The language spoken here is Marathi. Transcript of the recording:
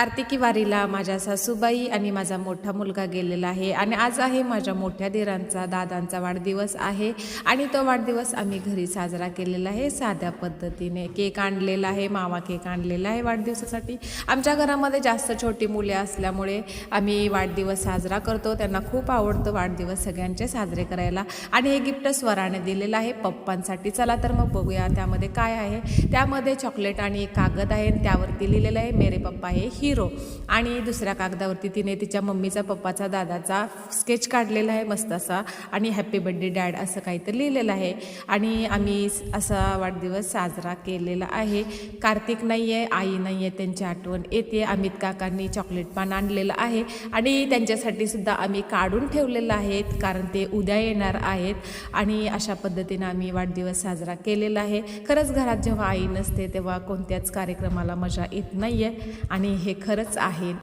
कार्तिकी वारीला माझ्या सासूबाई आणि माझा मोठा मुलगा गेलेला आहे. आणि आज आहे माझ्या मोठ्या दिरांचा दादांचा वाढदिवस आहे. आणि तो वाढदिवस आम्ही घरी साजरा केलेला आहे साध्या पद्धतीने. केक आणलेला आहे मावा केक आणलेला आहे वाढदिवसासाठी. आमच्या घरामध्ये जास्त छोटी मुले असल्यामुळे आम्ही वाढदिवस साजरा करतो. त्यांना खूप आवडतं वाढदिवस सगळ्यांचे साजरे करायला. आणि हे गिफ्ट स्वराने दिलेलं आहे पप्पांसाठी. चला तर मग बघूया त्यामध्ये काय आहे. त्यामध्ये चॉकलेट आणि एक कागद आहे आणि त्यावरती लिहिलेलं आहे मेरे पप्पा हे हिरो आणि दुसऱ्या कागदावरती तिने तिच्या मम्मीचा पप्पाचा दादाचा स्केच काढलेला आहे मस्त असा. आणि हॅपी बड्डे डॅड असं काहीतरी लिहिलेलं आहे. आणि आम्ही असा वाढदिवस साजरा केलेला आहे. कार्तिक नाही आहे आई नाही आहे त्यांची आठवण येते. अमित काकांनी चॉकलेट पान आणलेलं आहे. आणि त्यांच्यासाठी सुद्धा आम्ही काढून ठेवलेलं आहेत कारण ते उद्या येणार आहेत. आणि अशा पद्धतीनं आम्ही वाढदिवस साजरा केलेला आहे. खरंच घरात जेव्हा आई नसते तेव्हा कोणत्याच कार्यक्रमाला मजा येत नाही आहे आणि हे खरंच आहे.